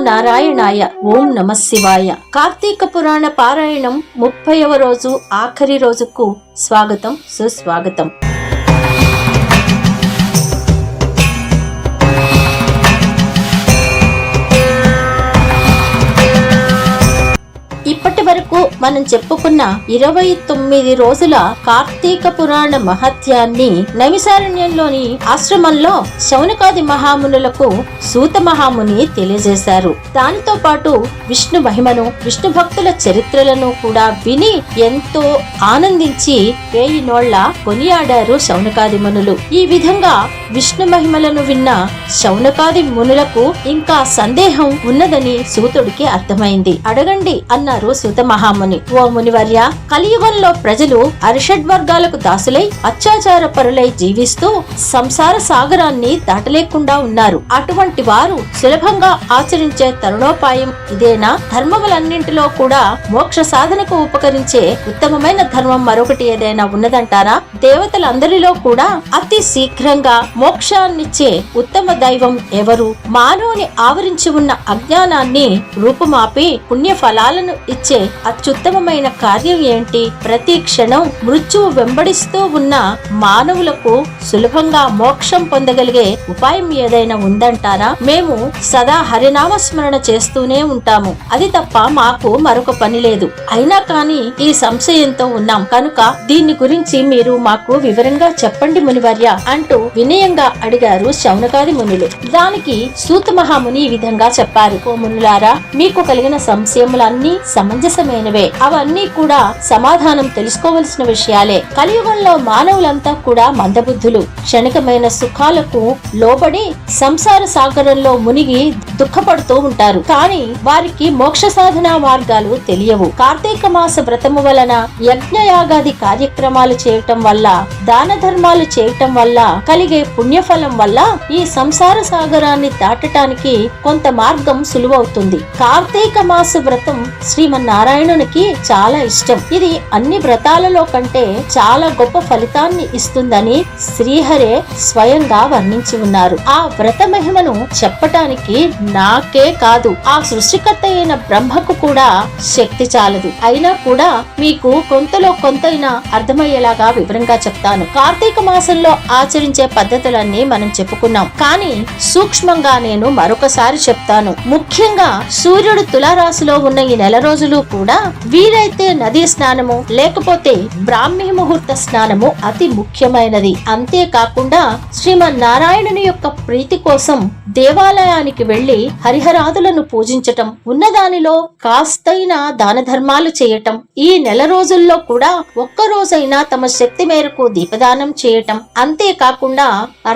నారాయణాయ ఓం నమ శివాయ. కార్తీక పురాణ పారాయణం ముప్పైవ రోజు ఆఖరి రోజుకు స్వాగతం సుస్వాగతం. వరకు మనం చెప్పుకున్న ఇరవై తొమ్మిది రోజుల కార్తీక పురాణ మహత్యాన్ని నైమిసారణ్యంలోని ఆశ్రమంలో శౌనకాది మహామునులకు సూత మహాముని తెలియజేశారు. దానితో పాటు విష్ణు మహిమను విష్ణు భక్తుల చరిత్రలను కూడా విని ఎంతో ఆనందించి వేయి నోళ్ళ కొనియాడారు శౌనకాది మునులు. ఈ విధంగా విష్ణు మహిమలను విన్న శౌనకాది మునులకు ఇంకా సందేహం ఉన్నదని సూతుడికి అర్థమైంది. అడగండి అన్నారు సూత మహాముని. ఓ మునివర్య కలియుగంలో ప్రజలు అరిషడ్ వర్గాలకు దాసులై అత్యాచార పరులై జీవిస్తూ సంసార సాగరాన్ని దాటలేకుండా ఉన్నారు. అటువంటి వారు సులభంగా ఆచరించే తరుణోపాయం ఇదేనా? ధర్మములన్నింటిలో కూడా మోక్ష సాధనకు ఉపకరించే ఉత్తమమైన ధర్మం మరొకటి ఏదైనా ఉన్నదంటారా? దేవతలందరిలో కూడా అతి శీఘ్రంగా మోక్షాన్నిచ్చే ఉత్తమ దైవం ఎవరు? మానవుని ఆవరించి ఉన్న అజ్ఞానాన్ని రూపుమాపి పుణ్య ఫలాలను ఇచ్చే అత్యుత్తమమైన కార్యం ఏంటి? ప్రతి క్షణం మృత్యువు వెంబడిస్తూ ఉన్న మానవులకు సులభంగా మోక్షం పొందగలిగే ఉపాయం ఏదైనా ఉందంటారా? మేము సదా హరినామ స్మరణ చేస్తూనే ఉంటాము. అది తప్ప మాకు మరొక పని లేదు. అయినా కానీ ఈ సంశయంతో ఉన్నాం. కనుక దీని గురించి మీరు మాకు వివరంగా చెప్పండి మునివర్య అంటూ వినయంగా అడిగారు శౌనకాది మునులు. దానికి సూత మహాముని ఈ విధంగా చెప్పారు. ఓ మునులారా మీకు కలిగిన సంశయములన్నీ సమంజసమైనవే అవన్నీ కూడా సమాధానం తెలుసుకోవలసిన విషయాలే. కలియుగంలో మానవులంతా కూడా మందబుద్ధులు. క్షణికమైన సుఖాలకు లోబడి సంసార సాగరంలో మునిగి దుఃఖపడుతూ ఉంటారు. కానీ వారికి మోక్ష సాధన మార్గాలు తెలియవు. కార్తీక మాస వ్రతము వలన యజ్ఞయాగాది కార్యక్రమాలు చేయటం వల్ల దాన ధర్మాలు చేయటం వల్ల కలిగే పుణ్యఫలం వల్ల ఈ సంసార సాగరాన్ని దాటటానికి కొంత మార్గం సులువవుతుంది. కార్తీక మాస వ్రతం నారాయణునికి చాలా ఇష్టం. ఇది అన్ని వ్రతాలలో కంటే చాలా గొప్ప ఫలితాన్ని ఇస్తుందని శ్రీహరే స్వయంగా వర్ణించి ఉన్నారు. ఆ వ్రత మహిమను చెప్పటానికి నాకే కాదు ఆ సృష్టికర్త అయిన బ్రహ్మకు కూడా శక్తి చాలదు. అయినా కూడా మీకు కొంతలో కొంతైనా అర్థమయ్యేలాగా వివరంగా చెప్తాను. కార్తీక మాసంలో ఆచరించే పద్ధతులన్నీ మనం చెప్పుకున్నాం. కానీ సూక్ష్మంగా నేను మరొకసారి చెప్తాను. ముఖ్యంగా సూర్యుడు తులారాశిలో ఉన్న ఈ నెల రోజులు కూడా వీలైతే నదీ స్నానము లేకపోతే బ్రాహ్మీ ముహూర్త స్నానము అతి ముఖ్యమైనది. అంతేకాకుండా శ్రీమన్నారాయణుని యొక్క ప్రీతి కోసం దేవాలయానికి వెళ్ళి హరిహరాదులను పూజించటం ఉన్నదానిలో కాస్తైనా దాన ధర్మాలు చేయటం ఈ నెల రోజుల్లో కూడా ఒక్క రోజైనా తమ శక్తి మేరకు దీపదానం చేయటం. అంతేకాకుండా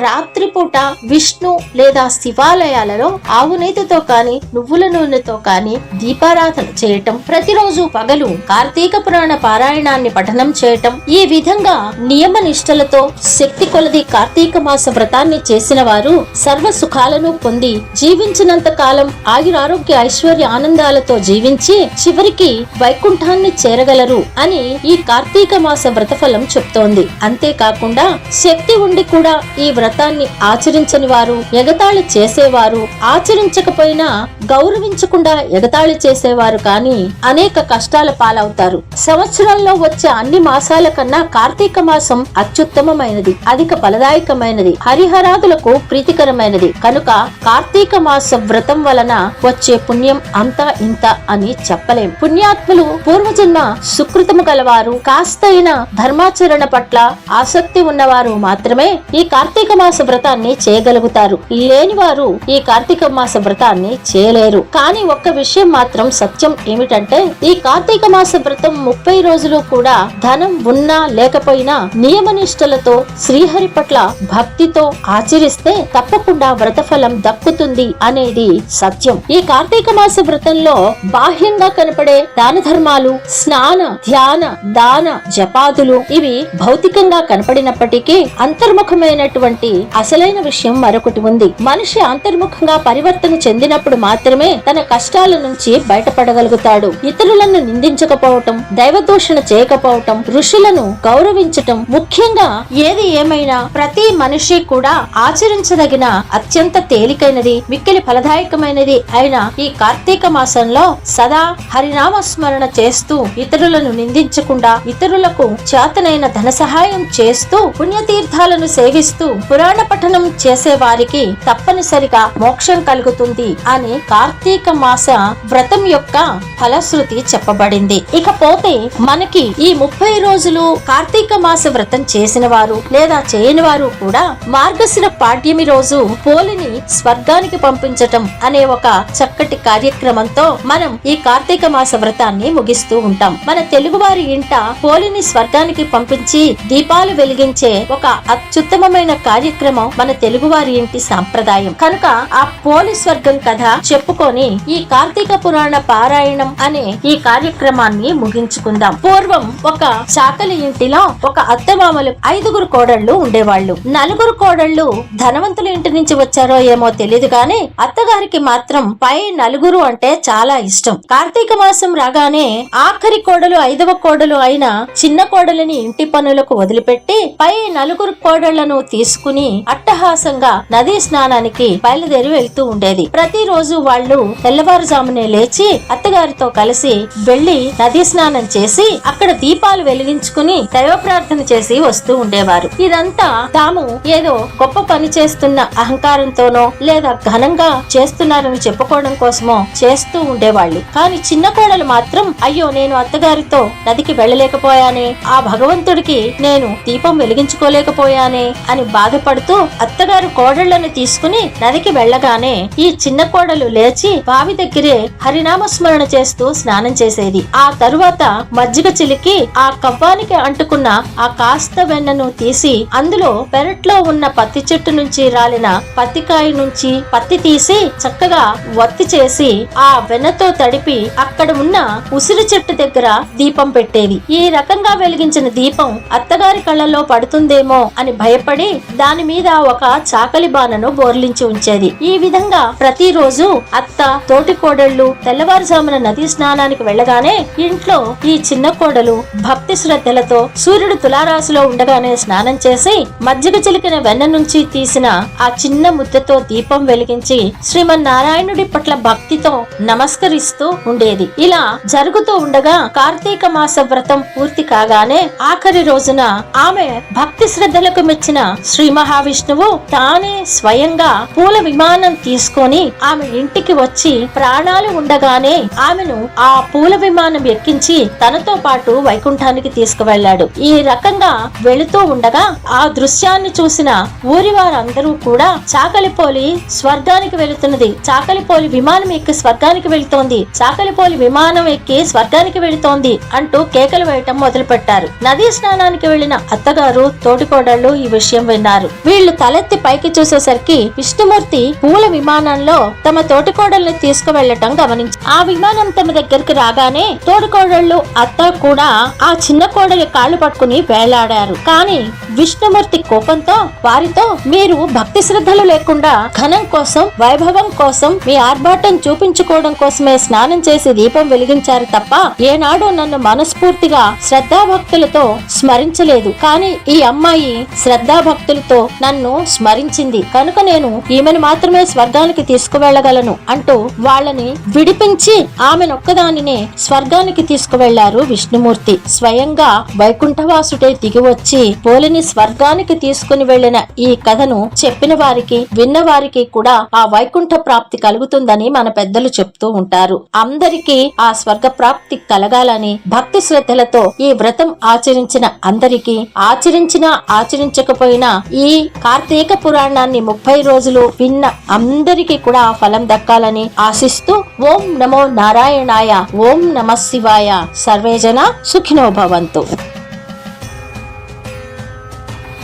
రాత్రిపూట విష్ణు లేదా శివాలయాలలో ఆవు నేతితో కాని నువ్వుల నూనెతో కాని దీపారాధన చేయటం. ప్రతి ప్రతిరోజు పగలు కార్తీక పురాణ పారాయణాన్ని పఠనం చేయటం ఈ విధంగా నియమ నిష్టలతో శక్తి కొలది కార్తీక మాస వ్రతాన్ని చేసిన వారు సర్వ సుఖాలను పొంది జీవించినంత కాలం ఆయురారోగ్య ఐశ్వర్య ఆనందాలతో జీవించి చివరికి వైకుంఠాన్ని చేరగలరు అని ఈ కార్తీక మాస వ్రతఫలం చెప్తోంది. అంతేకాకుండా శక్తి ఉండి కూడా ఈ వ్రతాన్ని ఆచరించని వారు ఎగతాళి చేసేవారు ఆచరించకపోయినా గౌరవించకుండా ఎగతాళి చేసేవారు కానీ అనేక కష్టాల పాలవుతారు. సంవత్సరంలో వచ్చే అన్ని మాసాల కన్నా కార్తీక మాసం అత్యుత్తమమైనది అధిక ఫలదాయకమైనది హరిహరాదులకు ప్రీతికరమైనది. కనుక కార్తీక మాస వ్రతం వలన వచ్చే పుణ్యం అంతా ఇంత అని చెప్పలేం. పుణ్యాత్ములు పూర్వజన్మ సుకృతము గలవారు కాస్తైన ధర్మాచరణ పట్ల ఆసక్తి ఉన్నవారు మాత్రమే ఈ కార్తీక మాస వ్రతాన్ని చేయగలుగుతారు. లేనివారు ఈ కార్తీక మాస వ్రతాన్ని చేయలేరు. కానీ ఒక్క విషయం మాత్రం సత్యం ఏమిటంటే ఈ కార్తీక మాస వ్రతం ముప్పై రోజులు కూడా ధనం ఉన్నా లేకపోయినా నియమనిష్టలతో శ్రీహరి పట్ల భక్తితో ఆచరిస్తే తప్పకుండా వ్రత ఫలం దక్కుతుంది అనేది సత్యం. ఈ కార్తీక మాస వ్రతంలో బాహ్యంగా కనపడే దాన ధర్మాలు స్నాన ధ్యాన దాన జపాదులు ఇవి భౌతికంగా కనపడినప్పటికీ అంతర్ముఖమైనటువంటి అసలైన విషయం మరొకటి ఉంది. మనిషి అంతర్ముఖంగా పరివర్తన చెందినప్పుడు మాత్రం మాత్రమే తన కష్టాల నుంచి బయటపడగలుగుతాడు. ఇతరులను నిందించకపోవటం దైవదూషణ చేయకపోవటం ఋషులను గౌరవించటం ముఖ్యంగా ఏది ఏమైనా ప్రతి మనిషి కూడా ఆచరించదగిన అత్యంత తేలికైనది మిక్కిలి ఫలదాయకమైనది అయిన ఈ కార్తీక మాసంలో సదా హరినామ స్మరణ చేస్తూ ఇతరులను నిందించకుండా ఇతరులకు చేతనైన ధన సహాయం చేస్తూ పుణ్యతీర్థాలను సేవిస్తూ పురాణ పఠనం చేసే వారికి తప్పనిసరిగా మోక్షం కలుగుతుంది అని కార్తీక మాస వ్రతం యొక్క ఫలశ్రుతి చెప్పబడింది. ఇకపోతే మనకి ఈ ముప్పై రోజులు కార్తీక మాస వ్రతం చేసిన వారు లేదా చేయని వారు కూడా మార్గశిర పాడ్యమి రోజు పోలిని స్వర్గానికి పంపించటం అనే ఒక చక్కటి కార్యక్రమంతో మనం ఈ కార్తీక మాస వ్రతాన్ని ముగిస్తూ ఉంటాం. మన తెలుగువారి ఇంట పోలిని స్వర్గానికి పంపించి దీపాలు వెలిగించే ఒక అత్యుత్తమమైన కార్యక్రమం మన తెలుగువారి ఇంటి సాంప్రదాయం. కనుక ఆ పోలి స్వర్గం కథ చెప్పుకొని ఈ కార్తీక పురాణ పారాయణం అనే ఈ కార్యక్రమాన్ని ముగించుకుందాం. పూర్వం ఒక చాకలి ఇంటిలో ఒక అత్తమామలు ఐదుగురు కోడళ్ళు ఉండేవాళ్ళు. నలుగురు కోడళ్ళు ధనవంతుల ఇంటి నుంచి వచ్చారో ఏమో తెలియదు గాని అత్తగారికి మాత్రం పై నలుగురు అంటే చాలా ఇష్టం. కార్తీక మాసం రాగానే ఆఖరి కోడలు ఐదవ కోడలు అయిన చిన్న కోడలిని ఇంటి పనులకు వదిలిపెట్టి పై నలుగురు కోడళ్ళను తీసుకుని అట్టహాసంగా నదీ స్నానానికి బయలుదేరి వెళ్తూ ఉండేది. ప్రతిరోజు వాళ్ళు తెల్లవారుజామునే లేచి అత్తగారితో కలిసి వెళ్ళి నదీ స్నానం చేసి అక్కడ దీపాలు వెలిగించుకుని దైవ ప్రార్థన చేసి వస్తూ ఉండేవారు. ఇదంతా తాము ఏదో గొప్ప పని చేస్తున్న అహంకారంతోనో లేదా ఘనంగా చేస్తున్నారని చెప్పుకోవడం కోసమో చేస్తూ ఉండేవాళ్ళు. కానీ చిన్న కోడలు మాత్రం అయ్యో నేను అత్తగారితో నదికి వెళ్ళలేకపోయానే ఆ భగవంతుడికి నేను దీపం వెలిగించుకోలేకపోయానే అని బాధపడుతూ అత్తగారు కోడళ్ళను తీసుకుని నదికి వెళ్ళగానే ఈ చిన్న కోడలు లేచి బావి దగ్గరే హరినామ స్మరణ చేస్తూ స్నానం చేసేది. ఆ తరువాత మజ్జిగ చిలికి ఆ కవ్వానికి అంటుకున్న ఆ కాస్త వెన్నను తీసి అందులో పెరట్లో ఉన్న పత్తి చెట్టు నుంచి రాలిన పత్తికాయ నుంచి పత్తి తీసి చక్కగా వత్తి చేసి ఆ వెన్నతో తడిపి అక్కడ ఉన్న ఉసిరి చెట్టు దగ్గర దీపం పెట్టేది. ఈ రకంగా వెలిగించిన దీపం అత్తగారి కళ్ళలో పడుతుందేమో అని భయపడి దాని మీద ఒక చాకలి బాణను బోర్లించి ఉంచేది. ఈ విధంగా ప్రతిరోజు అత్త తోటి కోడళ్ళు తెల్లవారుజామున నదీ స్నానానికి వెళ్ళగానే ఇంట్లో ఈ చిన్న కోడలు భక్తి శ్రద్ధలతో సూర్యుడు తులారాశిలో ఉండగానే స్నానం చేసి మజ్జిగ చిలికిన వెన్న నుంచి తీసిన ఆ చిన్న ముద్దతో దీపం వెలిగించి శ్రీమన్నారాయణుడి పట్ల భక్తితో నమస్కరిస్తూ ఉండేది. ఇలా జరుగుతూ ఉండగా కార్తీక మాస వ్రతం పూర్తి కాగానే ఆఖరి రోజున ఆమె భక్తి శ్రద్ధలకు మెచ్చిన శ్రీ మహావిష్ణువు తానే స్వయంగా పూల విమానం తీసుకొని ఆమె ఇంటికి వచ్చి ప్రాణాలు ఉండగానే ఆమెను ఆ పూల విమానం ఎక్కించి తనతో పాటు వైకుంఠానికి తీసుకువెళ్ళాడు ఈ రకంగా వెళుతూ ఉండగా ఆ దృశ్యాన్ని చూసిన ఊరి వారందరూ కూడా చాకలిపోలి స్వర్గానికి వెళుతున్నది. చాకలిపోలి విమానం ఎక్కి స్వర్గానికి వెళుతోంది. చాకలిపోలి విమానం ఎక్కి స్వర్గానికి వెళుతోంది అంటూ కేకలు వేయటం మొదలు పెట్టారు నదీ స్నానానికి వెళ్ళిన అత్తగారు తోటికోడళ్ళు ఈ విషయం విన్నారు. వీళ్ళు తలెత్తి పైకి చూసేసరికి విష్ణుమూర్తి పూల విమానంలో తమ తోటికోడల్ని తీసుకువెళ్ళటం గమనించి ఆ విమానం తమ దగ్గరికి రాగానే తోటికోడళ్ళు అత్త కూడా ఆ చిన్న కోడలి కాళ్ళు పట్టుకుని వేలాడారు. కానీ విష్ణుమూర్తి కోపంతో వారితో మీరు భక్తి శ్రద్ధలు లేకుండా ఘనం కోసం వైభవం కోసం మీ ఆర్భాటం చూపించుకోవడం కోసమే స్నానం చేసి దీపం వెలిగించారు తప్ప ఏనాడు నన్ను మనస్ఫూర్తిగా శ్రద్ధాభక్తులతో స్మరించలేదు. కానీ ఈ అమ్మాయి శ్రద్ధాభక్తులతో నన్ను స్మరించింది. కనుక నేను ఈమెను మాత్రమే స్వర్గానికి తీసుకువెళ్ళగలను అంటూ వాళ్ళని విడిపించి ఆమెనొక్కదానినే స్వర్గానికి తీసుకువెళ్ళారు విష్ణుమూర్తి. స్వయంగా వైకుంఠవాసుడే దిగివచ్చి పోలిని స్వర్గానికి తీసుకుని వెళ్ళిన ఈ కథను చెప్పిన వారికి విన్న వారికి కూడా ఆ వైకుంఠ ప్రాప్తి కలుగుతుందని మన పెద్దలు చెప్తూ ఉంటారు. అందరికీ ఆ స్వర్గ ప్రాప్తి కలగాలని భక్తి శ్రద్ధలతో ఈ వ్రతం ఆచరించిన అందరికీ ఆచరించినా ఆచరించకపోయినా ఈ కార్తీక పురాణాన్ని ముప్పై రోజులు విన్న అందరికీ కూడా ఆ ఫలం దక్కాలని ఆశిస్తూ ఓం నమో నారాయణాయ ఓం నమ శివాయ. సర్వేజన సుఖినో భవంతు.